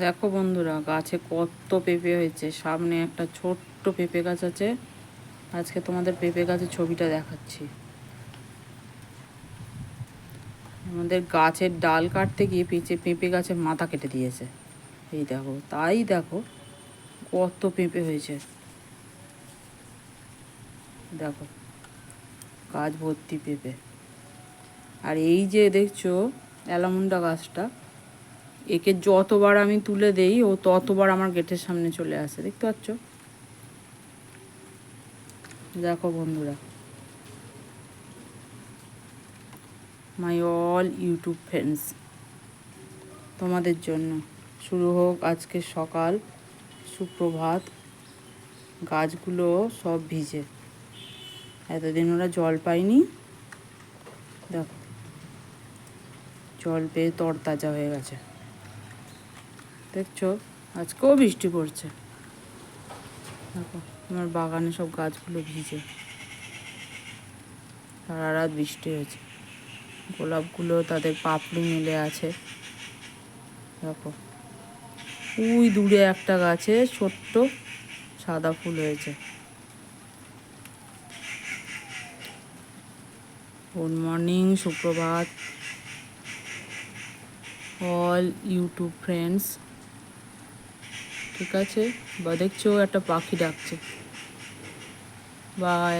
দেখো বন্ধুরা, গাছে কত পেঁপে হয়েছে। সামনে একটা ছোট্ট পেঁপে গাছ আছে। আজকে তোমাদের পেঁপে গাছের ছবিটা দেখাচ্ছি। আমাদের গাছের ডাল কাটতে গিয়ে পেঁচে, পেঁপে গাছের মাথা কেটে দিয়েছে। এই দেখো, তাই দেখো কত পেঁপে হয়েছে। দেখো, গাছ ভর্তি পেঁপে। আর এই যে দেখছ, অ্যালামুন্ডা গাছটা একে যতবার আমি তুলে দেই, ও ততবার আমার গেটের সামনে চলে আসে। দেখতে পাচ্ছ? দেখো বন্ধুরা। মাই অল ইউটিউব ফ্রেন্ডস তোমাদের জন্য। শুরু হোক আজকে সকাল, সুপ্রভাত। গাছগুলো সব ভিজে। এতদিন ওরা জল পায়নি। দেখো। জল পেয়ে তরতাজা হয়ে গেছে। দেখছ? আজকেও বৃষ্টি পড়ছে। দেখো আমার বাগানে সব গাছগুলো ভিজে। সারা রাত বৃষ্টি হয়েছে। গোলাপগুলো তাদের পাপড়ি মিলে আছে। দেখো। ওই দূরে একটা গাছে ছোট্ট সাদা ফুল হয়েছে। গুড মর্নিং, সুপ্রভাত। All YouTube friends. ঠিক আছে? বা দেখছ একটা পাখি ডাকছে। বাই